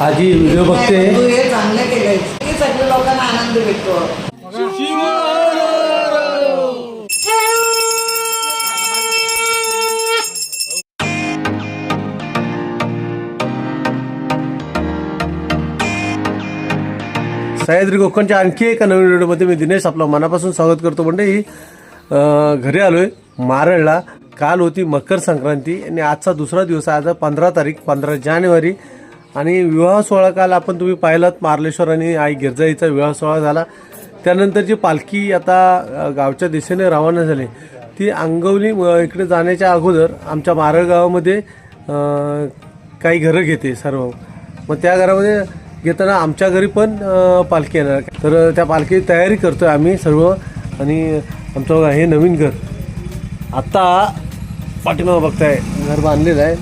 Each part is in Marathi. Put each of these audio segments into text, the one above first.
आजी व्हिडिओ बघते. तू हे चांगलं केलंय. की सगळ्या लोकांना आनंद भेटतो. सह्याद्री कोकणच्या आणखी एका नवीन व्हिडिओमध्ये मी दिनेश आपलं मनापासून स्वागत करतो. म्हणजे घरी आलोय मारळला काल होती मकर संक्रांती आणि आजचा दुसरा दिवस आहे. आज पंधरा तारीख पंधरा जानेवारी आणि विवाह सोहळा काल आपण तुम्ही पाहिलात मार्लेश्वर आणि आई गिरजाईचा विवाह सोहळा झाला. त्यानंतर जी पालखी आता गावच्या दिशेने रवाना झाली ती अंगवली इकडे जाण्याच्या अगोदर आमच्या मारळ गावामध्ये काही घरं घेते सर्व. मग त्या घरामध्ये घेताना आमच्या घरी पण पालखी येणार. तर त्या पालखी तयारी करतोय आम्ही सर्व आणि आमचं हे नवीन घर आत्ता पाठीमागं बघताय घर बांधलेलं आहे.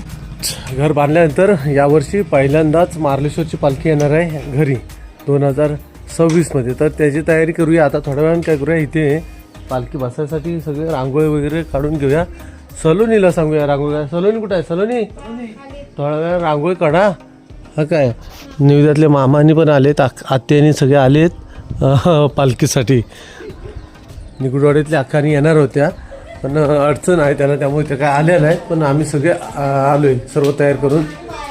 घर बांधल्यानंतर यावर्षी पहिल्यांदाच मार्लेश्वरची पालखी येणार आहे घरी. दोन हजार सव्वीसमध्ये तर त्याची तयारी करूया. आता थोड्या वेळानं काय करूया इथे पालखी बसायसाठी सगळे रांगोळी वगैरे काढून घेऊया. सलोनीला सांगूया रांगोळी. सलोनी कुठं आहे? सलोनी? थोड्या वेळा रांगोळी काढा. हा काय? निवेद्यातले मामानी पण आलेत आत्यानी सगळे आलेत पालखीसाठी. निकुडवाडीतल्या अख्खानी येणार होत्या. पण अडचण आहे त्याला त्यामुळे ते काय आल्या नाहीत पण आम्ही सगळे आलो आहे सर्व तयार करून.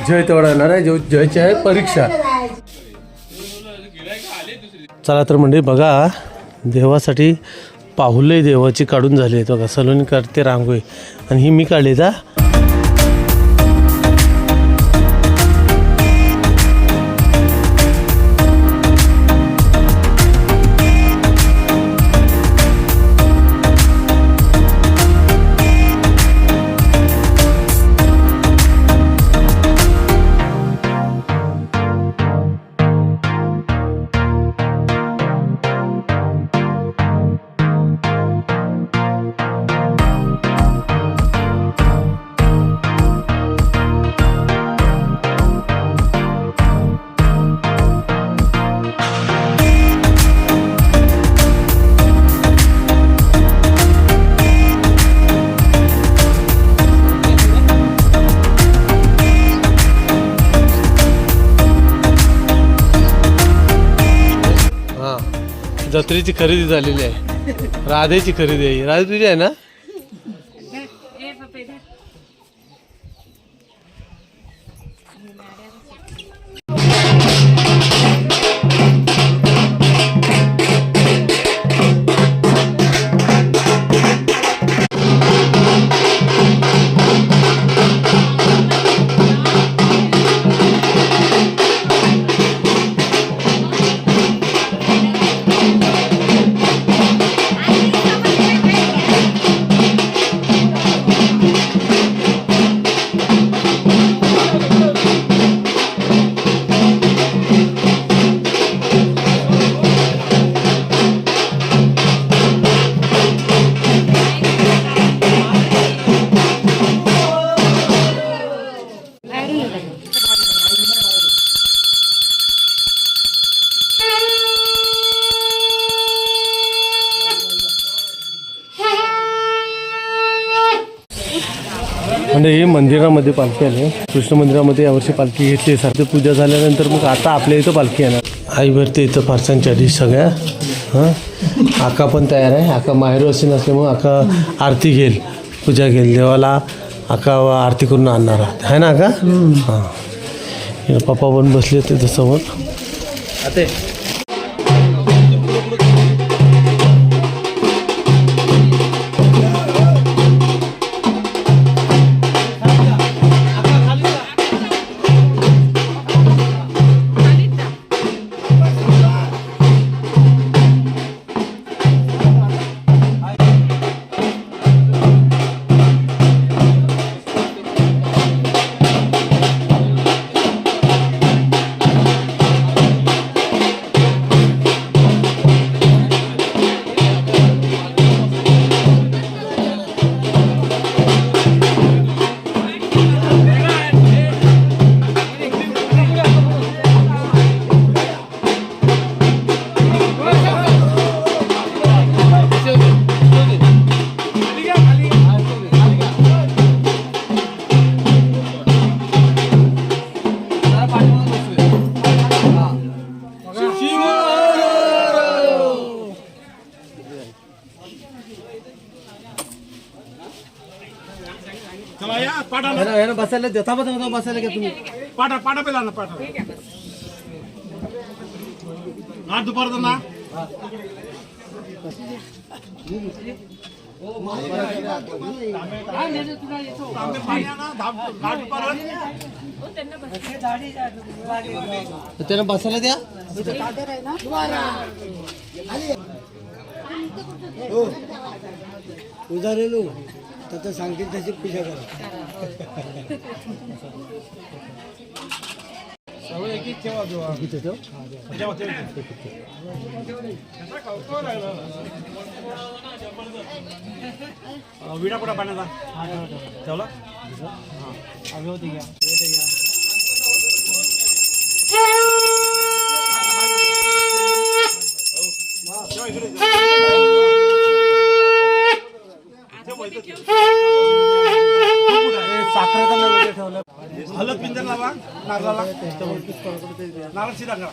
जय तेवढा येणार आहे जय जयची आहे परीक्षा. चला तर म्हणजे बघा देवासाठी पाहुले देवाची काढून झाली आहेत. बघा सलोनी काढते रांगोळी. आणि ही मी काढली का जत्रेची खरेदी झालेली आहे. राधेची खरेदी आहे. राधे तुझी आहे ना? ही मंदिरामध्ये पालखी आली. कृष्ण मंदिरामध्ये यावर्षी पालखी घेतली. सारखी पूजा झाल्यानंतर मग आता आपल्या इथं पालखी येणार. आई भरते इथं फारसांच्या डिश सगळ्या हां? आका पण तयार आहे. आका माहेर असे नसल्यामुळे आका आरती घेईल. पूजा घेईल. देवाला आका आरती करून आणणार. आहात आहे ना आका? हां. पप्पा पण बसले तिथं समोर पाठा बसायला देता बसायला घ्या तुम्ही. पाठा पाठा पहिला ना पाठा आज दुपारचं ना तांबे पाणी आणा, दहा- दहा दुपारच. त्यांना बसायला द्या. उदाहरण तसं सांगतील तशी पूजा करा जेवा, जेवा. अं, विडा कुठं पाण्याचा ठेवला साखरेचा नैवेद्य हलत पिंजर लावा नारळाला नारळ शिरा करा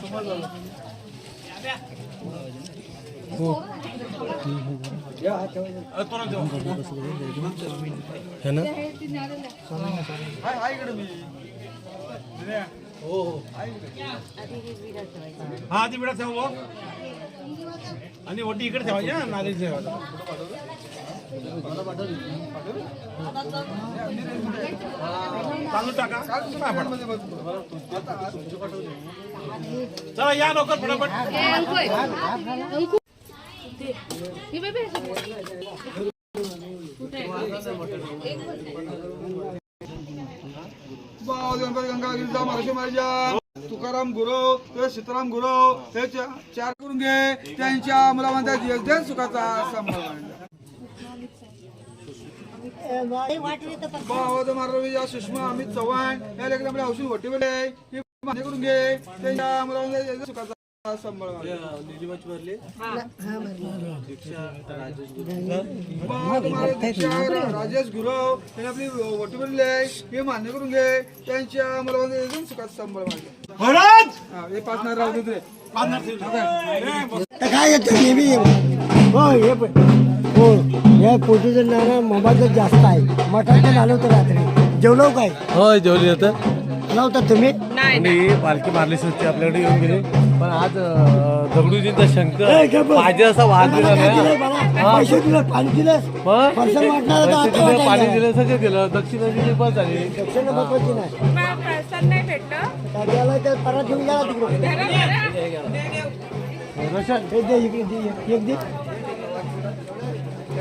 ना हाय, हाय हा ती बिडा ठेवा. आणि वटी इकडे ठेवायची हा, नारळी ठेवायचा तांदूळ टाका. चला या लवकर फटाफट. महाराष्ट्र महाराजा तुकाराम गुरव ते सीताराम गुरव हे चार करून घे. त्यांच्या मुलाबांचा जगदेव सुखाचा सुषमा अमित चव्हाण या लेकरामध्ये औषध वटी हे मान्य करून घे. त्यांच्या जगदेव सुखाचा सांभाळ. राजेश गुरव यांनी आपली वटी भरली आहे. हे मान्य करून घे. त्यांच्या जगदेव सुखाचा सांभाळ महाराज हा, हे पाच नारळ राहू दे. रे. बांधणार ते. ए, बस. तर काय येतं हो या पोटीचं नारळ मोबाईलचं जास्त आहे. मठाचं झालं होतं रात्री. जेवलो काय? होय जेवली होतं नव्हतं तुम्ही? आणि पालखी मारली सुट्टी आपल्याकडे येऊन गेले. पण आज अं, दगडूजींचा ए, शंकर गप्प. असा वाजलेला मला काय नाही. दिलंय मला? पैसे दिले पाणी दिलं. मग? फरसाण वाटणार होतं, आता पैसे दिले, पाणी वाटायला. दिलं सगळं दिलं. दक्षिणा दिली बस झाली. दक्षिण नाही प्रसाद नाही भेटलं. परत घेऊन गेला तिकडे. रोशन दे इकडे दे, एक- एक दे. त्या फरसाण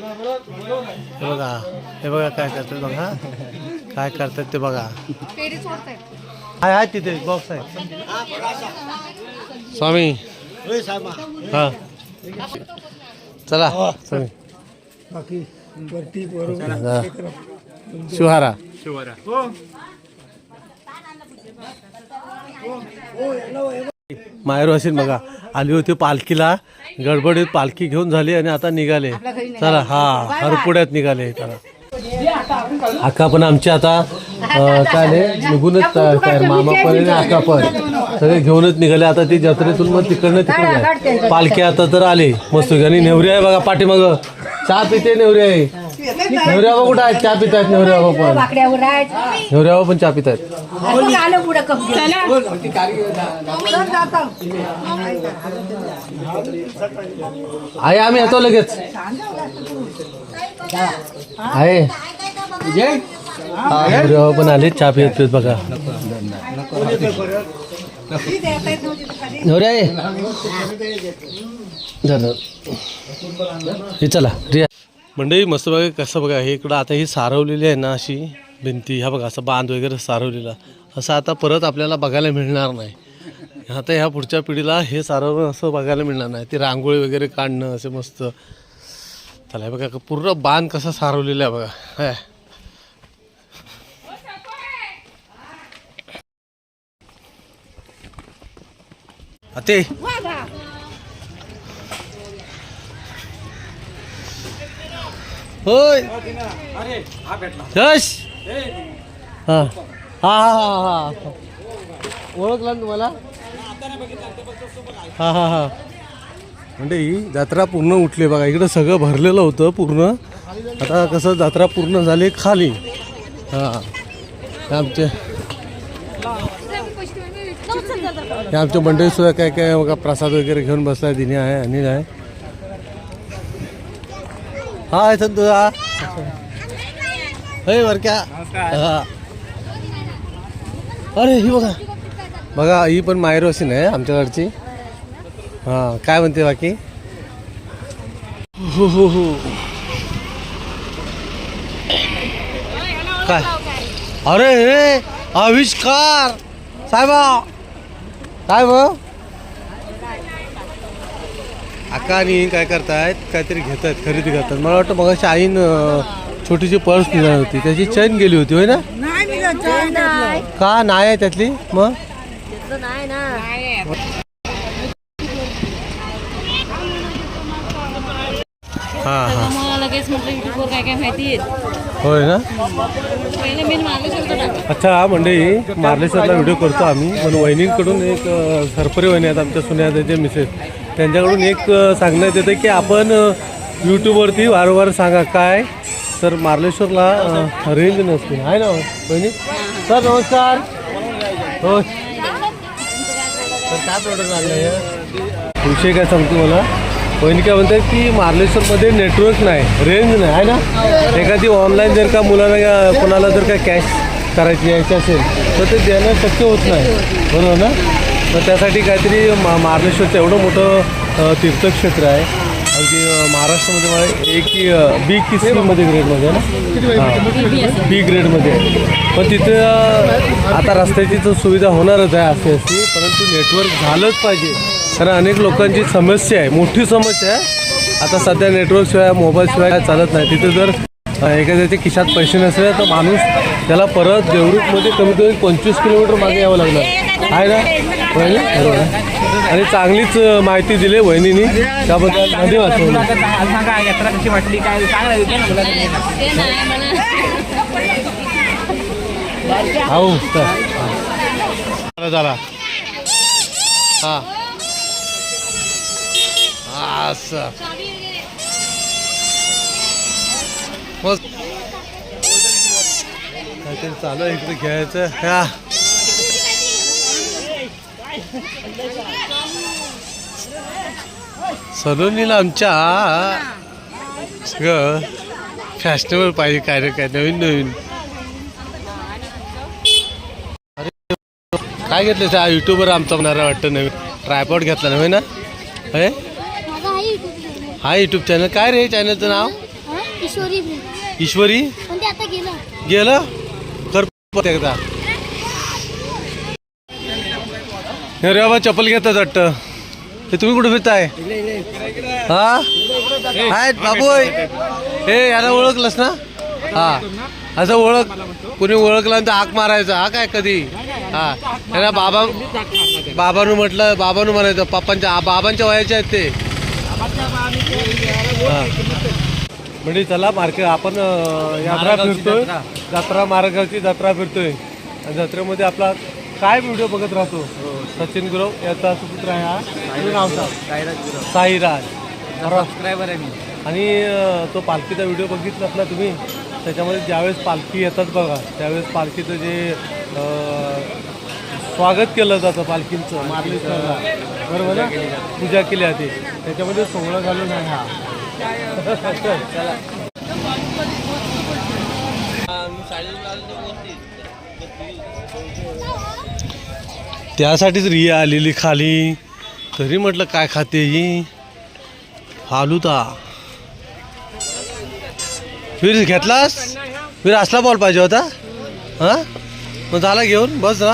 हे बघा हे बघा काय करतात बघा काय करतात ते बघा. हाय हाय तिथे बॉक्स आहे. स्वामी. हा. चला स्वामी. बाकी वरती बरोबर हा. शिवहारा. माहेर असेल बघा. आली होती पालखीला. गडबडीत पालखी घेऊन झाली आणि आता निघाले. चला हा हरपुड्यात निघाले चला. अक्का पण आमची आता काय निघूनच. मामा पण आणि अक्का पण. सगळे घेऊनच निघाले. आता ती जत्रेतून मग तिकडनं तिकडे. पालखी आता तर आली. मस्त आणि नेवरी आहे बघा पाठीमाग. चहा पिते नेवरी आहे. नेवरी बाबा कुठं आहेत? चहा पित आहेत नेवरी बाबा पण. वाकड्यावर आहेत. नेवरी बाबा पण चहा पित आहेत आलं पुढं कप आहे आम्ही येतो लगेच. आहे हा, नेवरी बाबा पण आले चहा पित पित बघा. नेवरी आहे हे चला रिया. मंडळी मस्त बघा कसं बघा हे इकडं आता ही सारवलेली आहे ना अशी भिंती. ह्या बघा असं बांध वगैरे सारवलेला. असं आता परत आपल्याला बघायला मिळणार नाही. आता ह्या पुढच्या पिढीला हे सारवणं असं बघायला मिळणार नाही. ते रांगोळी वगैरे काढणं असे मस्त. चला हे बघा पूर्ण बांध कसा सारवलेला आहे बघा. काय ते होय. यश. हा. हा हा हा ओळखला ना तुम्हाला? हा हा हा. म्हणजे ही जत्रा पूर्ण उठली बघा. इकडं सगळं भरलेलं होतं पूर्ण. आता कसं जत्रा पूर्ण झाली खाली. हा. आमचे हे आमच्या मंडळी सुद्धा काय काय बघा प्रसाद वगैरे घेऊन बसलाय दिने आहे अनिल आहे. हा आहे तुझा हे बर क्या. हा. अरे ही बघा. बघा ही पण मायरोसीन आहे आमच्याकडची. हां काय म्हणते बाकी? हो हो हो. काय? अरे आविष्कार. साहेबा. काय ब? आका आणि काय करतायत काहीतरी घेत आहेत खरेदी करतात. मला वाटतं मग आईन छोटीशी पर्स निघाली होती. त्याची चैन गेली होती होय ना? का? नाही आहे त्यातली? मग? हां हां. मला लगेच म्हटलं युट्यूबवर काय काय माहिती येत होय ना? पहिले मी अच्छा मंडळी मार्लेश्वरला व्हिडिओ करतो आम्ही. पण वहिनींकडून एक अ, सरपरी वहिनी आहेत आमच्या सुन्या जे मिसेस. त्यांच्याकडून एक सांगण्यात येतं की आपण यूट्यूबवरती वारंवार सांगा काय? तर मार्लेश्वरला रेंज नसते. आहे ना बहिणी सर नमस्कार. हो. तर काय प्रॉडक्ट आणलं आहे विषय काय सांगतो मला बहिणी काय म्हणतात की मार्लेश्वरमध्ये नेटवर्क नाही रेंज नाही आहे ना? एखादी ऑनलाईन जर का मुलांना कोणाला जर का कॅश करायची यायची असेल तर ते देणं शक्य होत नाही. बरोबर ना? तर त्यासाठी काहीतरी मा मार्लेश्वरचं एवढं मोठं तीर्थक्षेत्र आहे. अगदी महाराष्ट्रामध्ये मला एक बी की सीमध्ये ग्रेडमध्ये आहे ना? बी ग्रेडमध्ये पण तिथे आता रस्त्याची तर सुविधा होणारच आहे अशी अशी परंतु नेटवर्क झालंच पाहिजे. कारण अनेक लोकांची समस्या आहे. मोठी समस्या आहे. आता सध्या नेटवर्कशिवाय मोबाईलशिवाय काय चालत नाही. तिथे जर एखाद्याच्या खिशात पैसे नसले तर माणूस त्याला परत देवरुखमध्ये कमीत कमी पंचवीस किलोमीटर मागे यावं लागणार. आहे ना? आणि चांगलीच माहिती दिली वहिनीनी. त्याबद्दल धन्यवाद वहिनी. यात्रा कशी वाटली काय हो झाला. हा. असं. मग काहीतरी चालू आहे इकडे घ्यायचं ह्या सलोनीला आमच्या सगळं फॅशनेबल पाहिजे काय ना काय नवीन. नवीन काय घेतलं त्या युट्यूबवर आमचा होणारा वाटतं नवीन? ट्रायपॉड घेतला नव्हे ना? हे हा युट्यूब चॅनल काय रे चॅनलचं नाव. ईश्वरी गेलं. कर एकदा. हे रे बाबा चप्पल घेतात वाटतं. हे तुम्ही कुठे फिरताय? हा? आहेत बाबू हे याला ओळखलंस ना? हा. असं ओळख कोणी ओळखलं तर हाक मारायचा. हा काय कधी? हा. त्याला बाबा बाबानं म्हटलं बाबानं म्हणायचं पप्पांच्या बाबांच्या वयाचे आहेत ते. हा. म्हणजे चला मार्केट आपण यात्रा फिरतोय. जत्रा मार्गाची जत्रा फिरतोय. जत्रेमध्ये आपला काय व्हिडिओ बघत राहतो? सचिन गुरव याचा सुपुत्र आहे हा. नाव सांग. साईराज सबस्क्रायबर आहे मी. आणि तो पालखीचा व्हिडिओ बघितलात ना तुम्ही त्याच्यामध्ये ज्यावेळेस पालखी येतात बघा त्यावेळेस पालखीचं जे स्वागत केलं जातं पालखींचं मार्लेश्वरला बरोबर ना? पूजा केली जाते. त्याच्यामध्ये सोहळा घालून आहे हा. चला त्यासाठीच रिया आलेली खाली. तरी म्हटलं काय खाते ही? फालुदा. फिर घेतलास? फिर असला बॉल पाहिजे होता? हां? मग झाला घेऊन? बस ना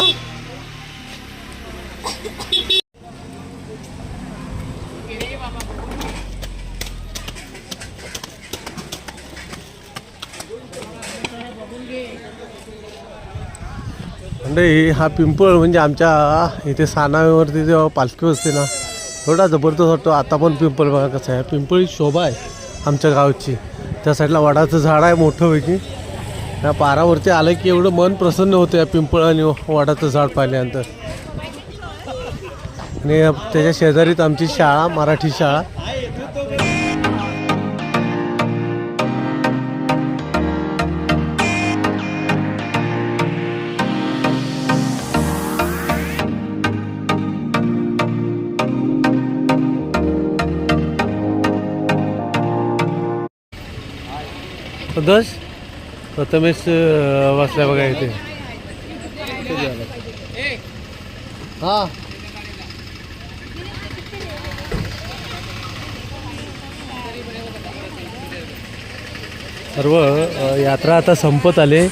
नाही हा पिंपळ म्हणजे आमच्या इथे सानावरती जेव्हा पालखी असते ना एवढा जबरदस्त वाटतो. आता पण पिंपळ बघा कसं आहे. पिंपळ ही शोभा आहे आमच्या गावची. त्या साईडला वडाचं झाड आहे मोठं पैकी त्या पारावरती आलं की एवढं मन प्रसन्न होतं या पिंपळ आणि वडाचं झाड पाहिल्यानंतर. आणि त्याच्या शेजारीत आमची शाळा मराठी शाळा. प्रदोष प्रथमेश वाचल्या बघा इथे. हा. सर्व यात्रा आता संपत आले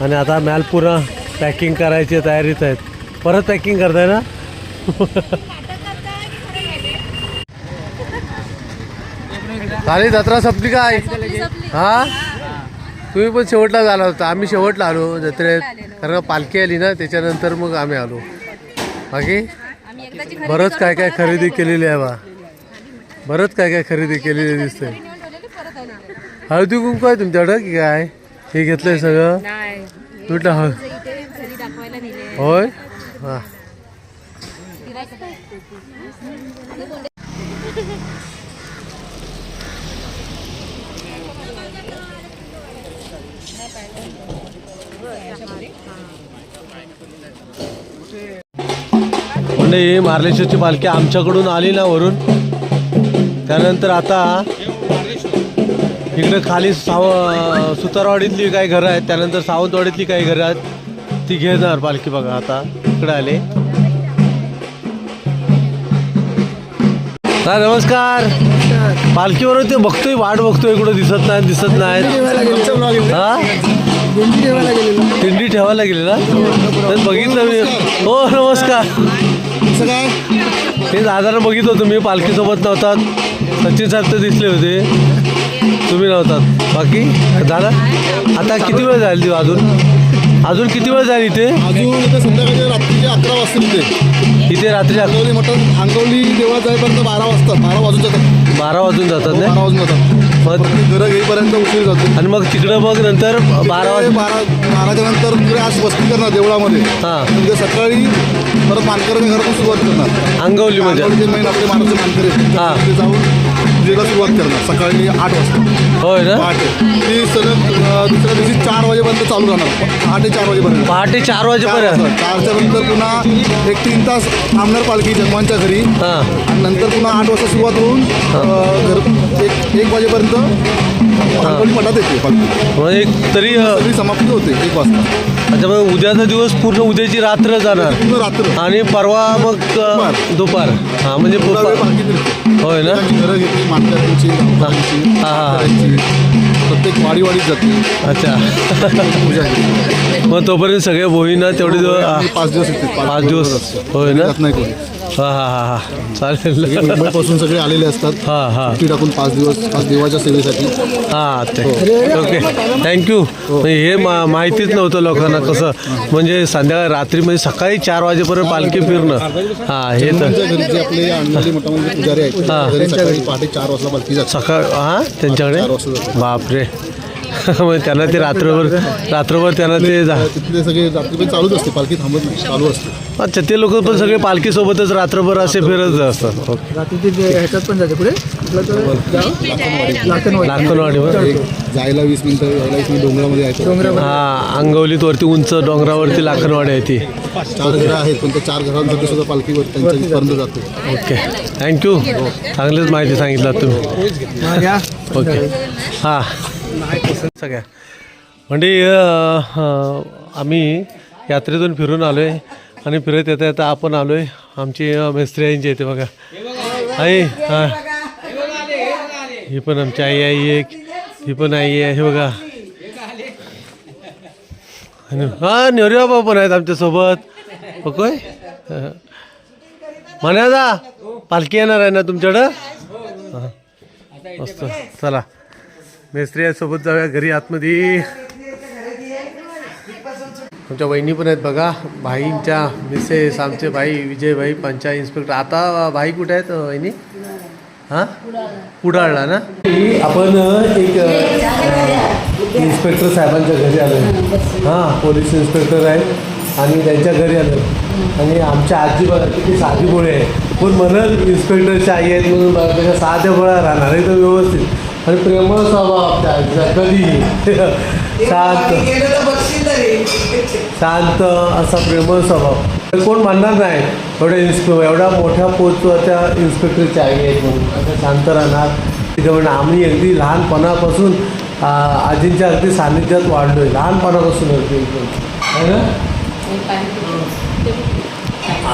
आणि आता मॅल पुन्हा पॅकिंग करायची तयारीत आहेत. परत पॅकिंग करताय ना? झाली जत्रा संपली काय? हा? तुम्ही पण शेवटला झाला होता. आम्ही शेवटला आलो. जत्रेत कारण का पालखी आली ना त्याच्यानंतर मग आम्ही आलो. बाकी? बरंच काय काय खरेदी केलेली आहे बा. बरंच काय काय खरेदी केलेली दिसते हळदी कुंकू आहे तुमच्याकडं की काय? हे घेतलंय सगळं? कुठलं हळ होय? हा. म्हणजे मार्लेश्वरची पालखी आमच्याकडून आली ना वरून. त्यानंतर आता इकडे खाली साव सुतारवाडीतली काही घरं आहेत. त्यानंतर सावंतवाडीतली काही घरं आहेत. ती घेणार पालखी बघा आता. इकडे आले. हा नमस्कार. पालखीवर ते बघतोय वाट बघतोय इकडं दिसत नाही दिसत नाही हा? दिंडी ठेवायला गेलेला. तर बघितलं मी. हो नमस्कार. हे दादाला बघितलं होतं मी पालखीसोबत नव्हतात सचिन साहेब तर दिसले होते. तुम्ही नव्हतात. बाकी? दादा? आता किती वेळ झाली अजून? अजून किती वेळ जाईल इथे? अजून इथे संध्याकाळी रात्रीचे अकरा वाजता इथे इथे रात्री अंगवली मटण अंगवली देवळात जाईपर्यंत बारा वाजतात बारा वाजून जातात. बारा वाजून जातात बारा ना? वाजून जातात. मग घरं घेईपर्यंत उशीर जातो. आणि मग तिकडं मग नंतर बारा वाज बारा बाराच्या नंतर तिकडे आज वस्ती करणार देवळामध्ये. हां. उद्या सकाळी परत मानकऱ्यांच्या घरातून सुरुवात करणार. जे मेन आपले महाराष्ट्र मानकरी हां. तिथे जाऊन पूजेला सुरुवात करणार सकाळी आठ वाजता. होय ना? पहाटे. ती सलग अं, दुसऱ्या दिवशी चार वाजेपर्यंत चालू राहणार. पहाटे चार वाजेपर्यंत. पहाटे चार चार वाजेपर्यंत. वाजता. चारच्या नंतर पुन्हा एक तीन तास थांबणार पालखी जन्मांच्या घरी. हां. आणि नंतर पुन्हा आठ वाजता सुरुवात होऊन अ, घर एक एक वाजेपर्यंत मठात येते पालखी तरी अ, सगळी समाप्ती होते एक वाजता. अच्छा मग उद्याचा दिवस पूर्ण उद्याची रात्र जाणार. पूर्ण रात्र. आणि परवा मग अ, दुपार. हा म्हणजे थोडा वेळ दुपार. पालखी फिरते होय ना? त्यांची घरं हा, हा. प्रत्येक वाडी वाडीत जाते. अच्छा. पूजा घेते. मग तोपर्यंत सगळे बोईना तेवढे दिवस आणि पाच दिवस येते पाच दिवस. होय ना? जात नाही कोणी. हा हा हा हा. चालेल. मुंबईपासून सगळे आलेले असतात. हा हा. सुट्टी टाकून पाच दिवस पाच देवाच्या सेवेसाठी. हा ते. ओके. थँक्यू हे मा माहितीच नव्हतं लोकांना कसं म्हणजे संध्याकाळी रात्री म्हणजे सकाळी चार वाजेपर्यंत पालखी फिरणं. हा हे तर. त्यांच्या घरी जे आपले मठामध्ये पुजारी आहेत हा. घरी सकाळी पहाटे चार वाजता पालखी जाते. सकाळ हा? त्यांच्याकडे? चार वाजता जाते. बापरे. मग त्यांना ते रात्रभर रात्रभर त्यांना ते जा तिथले सगळे रात्री पण चालूच असते पालखी थांबत नाही चालू असते. अच्छा ते लोक पण सगळे पालखीसोबतच रात्रभर असे फिरत असतात. ओके ह्याच्यात पण जाते पुढे लाखनवाडीवर एक जायला वीस मिनिटं यायला वीस मिनिट डोंगरामध्ये हा अंगवलीत वरती उंच डोंगरावरती लाखनवाडी आहे ती. चार घरं आहेत पण त्या चार घरांसाठी सुद्धा पालखीवर त्यांच्या जाते. ओके. थँक्यू चांगलीच माहिती सांगितलं तुम्ही. ओके. हां. नाही सगळ्या. म्हणजे आम्ही यात्रेतून फिरून आलो आहे आणि फिरत येता येता आपण आलो आहे आमची मिस्त्री आईंची येते बघा. आई हां. ही पण आमची आई आई एक. ही पण आई आहे हे बघा. आणि हां नेहरू बाबा पण आहेत आमच्यासोबत ओके हो, म्हणादा पालखी येणार आहे ना तुमच्याकडं? हां. मस्त. चला. मेस्त्री जाऊया घरी आतमध्ये. आमच्या वहिनी पण आहेत बघा. भाईंच्या मिसेस आमचे भाई विजयभाई पंचायत इन्स्पेक्टर आता भाई कुठे आहेत वहिनी? हा? कुडाळला ना? आपण एक इन्स्पेक्टर साहेबांच्या घरी आलो. हां पोलीस इन्स्पेक्टर आहेत आणि त्यांच्या घरी आलो. आणि आमच्या आजी किती साधी बोळे आहे. पण म्हणत इन्स्पेक्टरच्या आई आहेत म्हणून त्याच्या साध्या बोळ्या राहणार आहे तर व्यवस्थित. आणि प्रेमळ स्वभाव आजीचा कधी? शांत. शांत असा प्रेमळ स्वभाव. तर कोण म्हणणार नाही एवढ्या इन्स्पे एवढ्या मोठ्या पोचच्या इन्स्पेक्टरची आई आहेत म्हणून. असं शांत राहणार. तिथे म्हणणं आम्ही अगदी लहानपणापासून आ, आजींच्या अगदी सानिध्यात वाढलो आहे लहानपणापासून अगदी एकदम. आहे ना?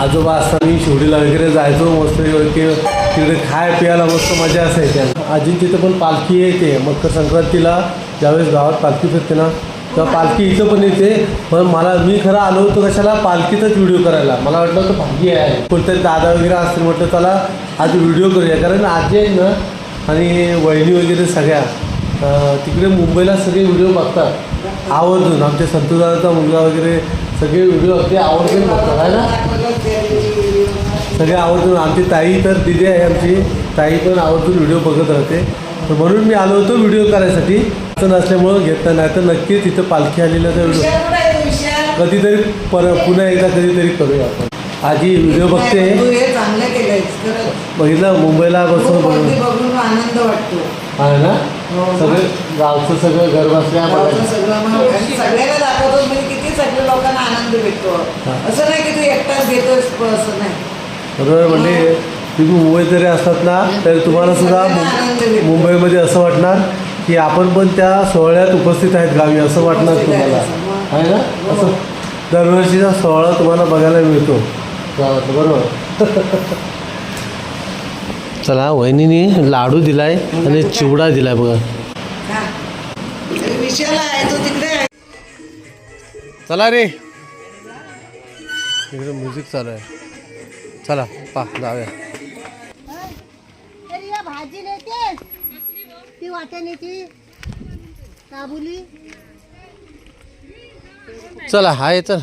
आजोबा असताना शिवडीला वगैरे जायचो मस्त तिकडे खाय प्यायला मस्त मजा असायची आजींची तिथं पण पालखी येते मकर संक्रांतीला ज्यावेळेस गावात पालखी फिरते ना तेव्हा पालखी इथं पण येते. पण मला मी खरं आलो होतो कशाला पालखीचाच व्हिडिओ करायला. मला वाटलं होतं भाग्य आहे. कोणतरी दादा वगैरे असतील म्हटलं त्याला आज व्हिडिओ करूया. कारण आजी आहे ना आणि वहिनी वगैरे सगळ्या तिकडे मुंबईला सगळे व्हिडिओ बघतात. आवर्जून. आमच्या संतोषदाचा मुलगा वगैरे सगळे व्हिडिओ अगदी आवर्जून बघतात आहे ना? सगळे आवर्जून आमची ताई तर दिदी आहे आमची. ताई पण आवर्जून व्हिडिओ बघत राहते. तर म्हणून मी आलो होतो व्हिडिओ करायसाठी. असं नसल्यामुळं घेतलं नाही. तर नक्कीच इथं पालखी आलेला तर व्हिडिओ कधीतरी पर पुन्हा एकदा कधीतरी करूया आपण. आजी व्हिडिओ बघते. हे बघितलं? मुंबईला बसून खूप बघून. आनंद वाटतो. आहे ना? सगळं गावचं सगळं घर बसल्या सगळ्यांना दाखवतो म्हणजे किती सगळ्या लोकांना आनंद भेटतो. असं नाही की तू एकटाच घेतोस असं नाही. बरोबर म्हणजे तुम्ही मुंबईत जरी असतात ना तर तुम्हाला सुद्धा मुंबईमध्ये असं वाटणार की आपण पण त्या सोहळ्यात उपस्थित आहेत गावी असं वाटणार तुम्हाला. आहे ना? असं दरवर्षीचा सोहळा तुम्हाला बघायला मिळतो. गावात बरोबर? चला वहिनीने लाडू दिलाय आणि चिवडा दिलाय बघा. हा. चला रे. इकडे म्युझिक चालू आहे. चला पा जाऊया. भाजी नेते. ती वाटाण्याची काबुली. चला हाय चल.